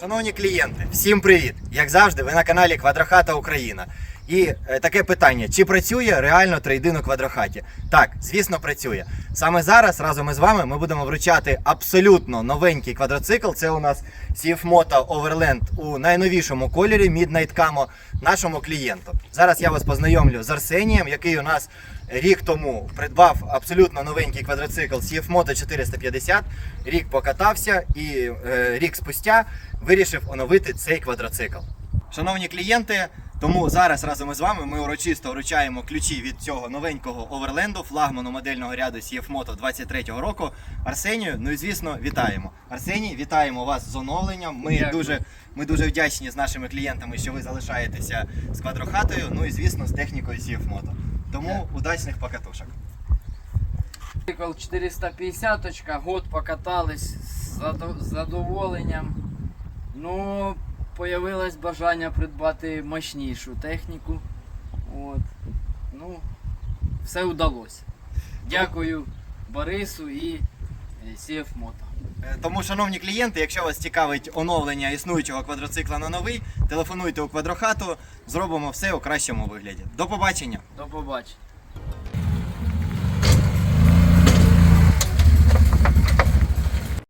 Шановні клієнти, всім привіт! Як завжди, ви на каналі Квадрохата Україна. І е, таке питання: чи працює реально трейдин у квадрохаті? Так, звісно, працює. Саме зараз разом із вами ми будемо вручати абсолютно новенький квадроцикл. Це у нас Moto Overland у найновішому кольорі Midnight Camo нашому клієнту. Зараз я вас познайомлю з Арсенієм, який у нас рік тому придбав абсолютно новенький квадроцикл Moto 450. Рік покатався і е, рік спустя вирішив оновити цей квадроцикл. Шановні клієнти, тому зараз разом із вами ми урочисто вручаємо ключі від цього новенького оверленду, флагману модельного ряду CF Moto 23-го року Арсенію. Ну і звісно, вітаємо. Арсеній, вітаємо вас з оновленням. Ми Дякую. дуже, ми дуже вдячні з нашими клієнтами, що ви залишаєтеся з квадрохатою. Ну і звісно, з технікою CF Moto. Тому удачних покатушок. Цикл 450, год покатались з задоволенням. Ну, появилось бажання придбати мощнішу техніку. От. Ну, все вдалося. Дякую Борису і е, CF Moto. Е, Тому, шановні клієнти, якщо вас цікавить оновлення існуючого квадроцикла на новий, телефонуйте у квадрохату, зробимо все у кращому вигляді. До побачення! До побачення.